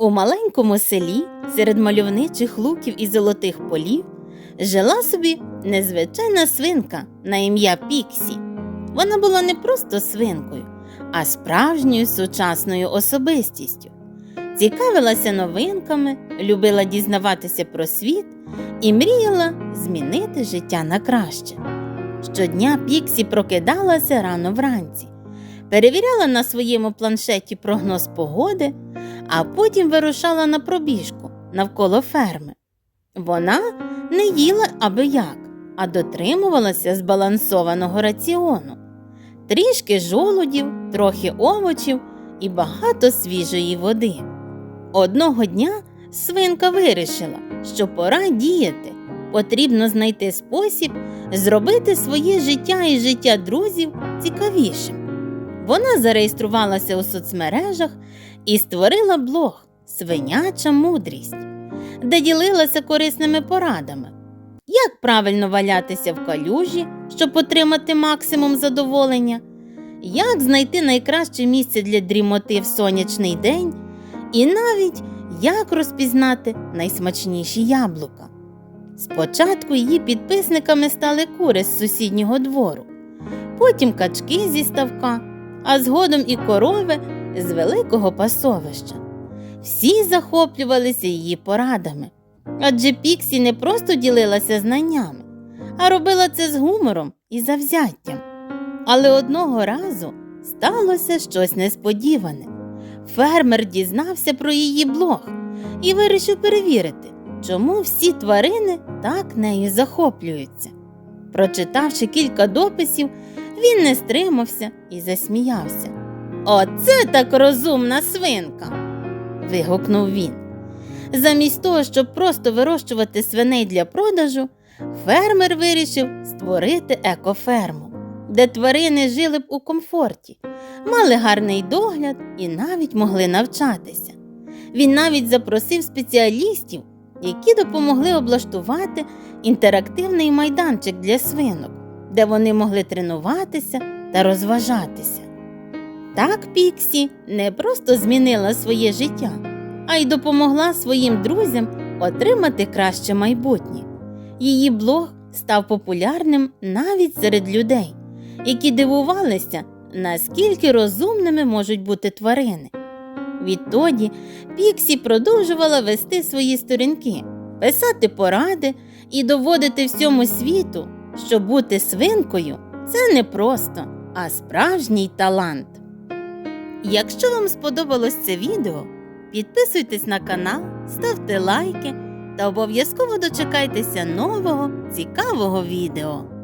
У маленькому селі серед мальовничих луків і золотих полів жила собі незвичайна свинка на ім'я Піксі. Вона була не просто свинкою, а справжньою сучасною особистістю. Цікавилася новинками, любила дізнаватися про світ і мріяла змінити життя на краще. Щодня Піксі прокидалася рано вранці, перевіряла на своєму планшеті прогноз погоди, а потім вирушала на пробіжку навколо ферми. Вона не їла аби як, а дотримувалася збалансованого раціону, трішки жолудів, трохи овочів і багато свіжої води. Одного дня свинка вирішила, що пора діяти. Потрібно знайти спосіб зробити своє життя і життя друзів цікавішим. Вона зареєструвалася у соцмережах і створила блог Свиняча мудрість, де ділилася корисними порадами, як правильно валятися в калюжі, щоб отримати максимум задоволення, як знайти найкраще місце для дрімоти в сонячний день, і навіть як розпізнати найсмачніші яблука. Спочатку її підписниками стали кури з сусіднього двору, потім качки зі ставка, а згодом і корови з великого пасовища. Всі захоплювалися її порадами, адже Піксі не просто ділилася знаннями, а робила це з гумором і завзяттям. Але одного разу сталося щось несподіване. Фермер дізнався про її блог і вирішив перевірити, чому всі тварини так нею захоплюються. Прочитавши кілька дописів, він не стримався і засміявся. Оце так розумна свинка. вигукнув він. Замість того, щоб просто вирощувати свиней для продажу, фермер вирішив створити екоферму, де тварини жили б у комфорті, мали гарний догляд і навіть могли навчатися. Він навіть запросив спеціалістів, які допомогли облаштувати інтерактивний майданчик для свинок, де вони могли тренуватися та розважатися. Так Піксі не просто змінила своє життя, а й допомогла своїм друзям отримати краще майбутнє. Її блог став популярним навіть серед людей, які дивувалися, наскільки розумними можуть бути тварини. Відтоді Піксі продовжувала вести свої сторінки, писати поради і доводити всьому світу, що бути свинкою це не просто, а справжній талант. Якщо вам сподобалось це відео, підписуйтесь на канал, ставте лайки та обов'язково дочекайтеся нового цікавого відео.